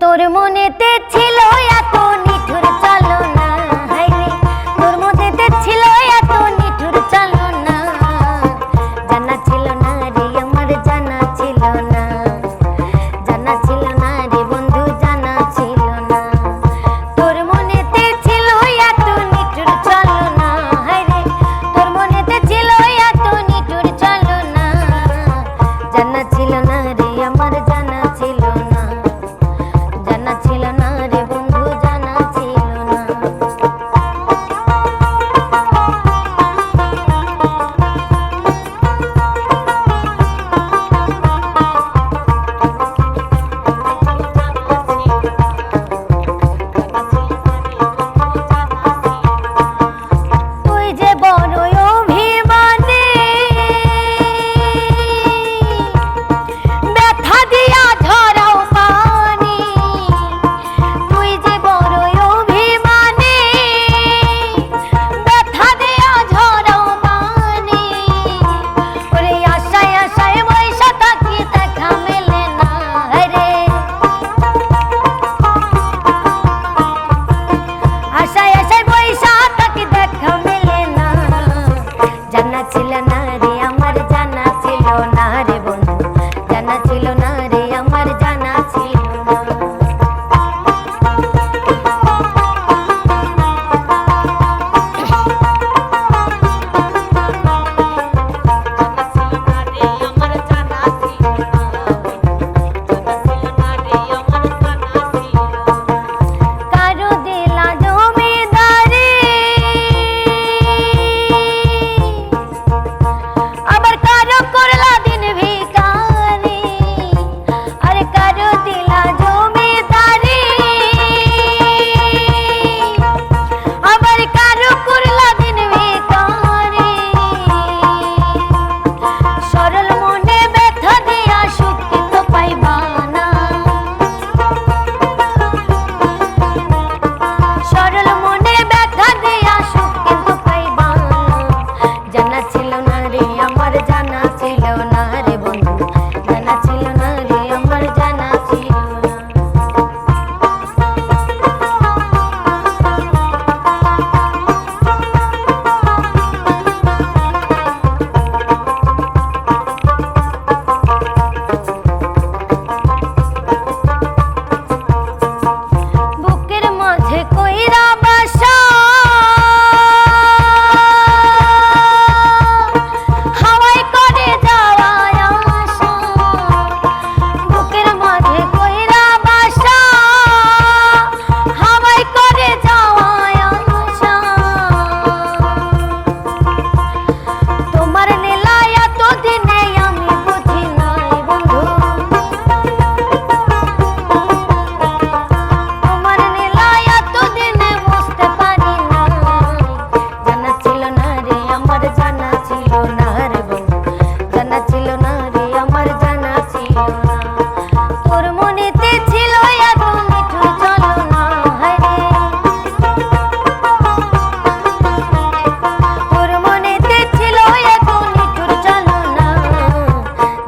তোর মনেতে ছিল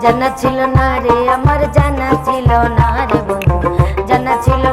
জানা ছিল না রে আমার জানা ছিল না রে বন্ধু। জানা ছিল